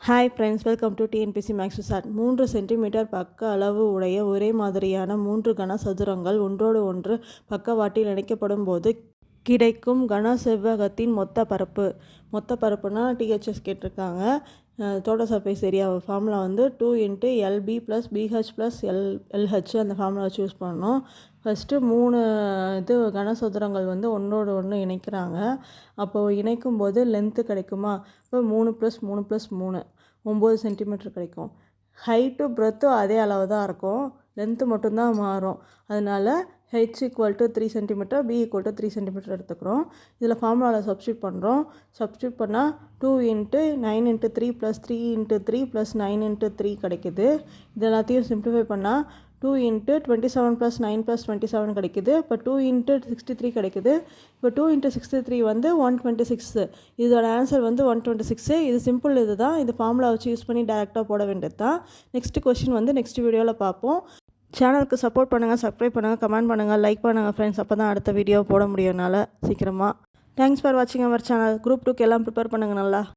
Hi friends welcome to TNPSC maths sir மூன்று centimetre பக்க அளவு உடைய ஒரே மாதிரியான மூன்று கன சதுரங்கள் ஒன்றோடு ஒன்று பக்கவாட்டில் இணைக்கப்படும் போது கிடைக்கும் கன செவ்வகத்தின் மொத்த பரப்பு. மொத்த பரப்புனா டிஹெச்எஸ் கேட்டிருக்காங்க. தோட்ட சர்ஃபேஸ் ஏரியா ஃபார்முலா வந்து two into LB plus BH plus L LH அந்த ஃபார்முலா சூஸ் பண்ணணும். ஃபஸ்ட்டு மூணு இது கனசதுரங்கள் வந்து ஒன்றோடு ஒன்று இணைக்கிறாங்க. அப்போது இணைக்கும் போது லென்த்து கிடைக்குமா? இப்போ மூணு ப்ளஸ் மூணு ப்ளஸ் மூணு ஒம்பது சென்டிமீட்டர் கிடைக்கும். ஹைட்டு ப்ரெத்தும் அதே அளவு தான் இருக்கும். லென்த்து மட்டும்தான் மாறும். அதனால் H equal to three centimetre B equal to three centimetre எடுத்துக்கிறோம். இதில் ஃபார்முலாவில் சப்ஸ்டியூட் பண்ணுறோம் சப்ஸ்டியூட் பண்ணால் two into nine into three plus three into three plus nine into three கிடைக்குது. இது எல்லாத்தையும் சிம்ப்ளிஃபை பண்ணால் two into twenty seven plus nine plus twenty seven கிடைக்குது. இப்போ டூ இன்ட்டு சிக்ஸ்டி த்ரீ கிடைக்குது. இப்போ டூ இன்ட்டு சிக்ஸ்டி த்ரீ வந்து one twenty six இதோட ஆன்சர் வந்து ஒன் டுவெண்ட்டி சிக்ஸு இது சிம்பிள் இது தான் இது ஃபார்முலா வச்சு யூஸ் பண்ணி டேரெக்டாக போட வேண்டியது தான் நெக்ஸ்ட் கொஷின் வந்து நெக்ஸ்ட் வீடியோவில் பார்ப்போம். சேனலுக்கு சப்போர்ட் பண்ணுங்கள் சப்ஸ்கிரைப் பண்ணுங்கள் கமெண்ட் பண்ணுங்கள் லைக் பண்ணுங்கள் ஃப்ரெண்ட்ஸ் அப்போ தான் அடுத்த வீடியோ போட முடியும்னால சீக்கிரமாக தேங்க்ஸ் ஃபார் வாட்சிங் அவர் சேனல் குரூப் டூக்கு எல்லாம் ப்ரிப்பேர் பண்ணுங்கள் நல்லா.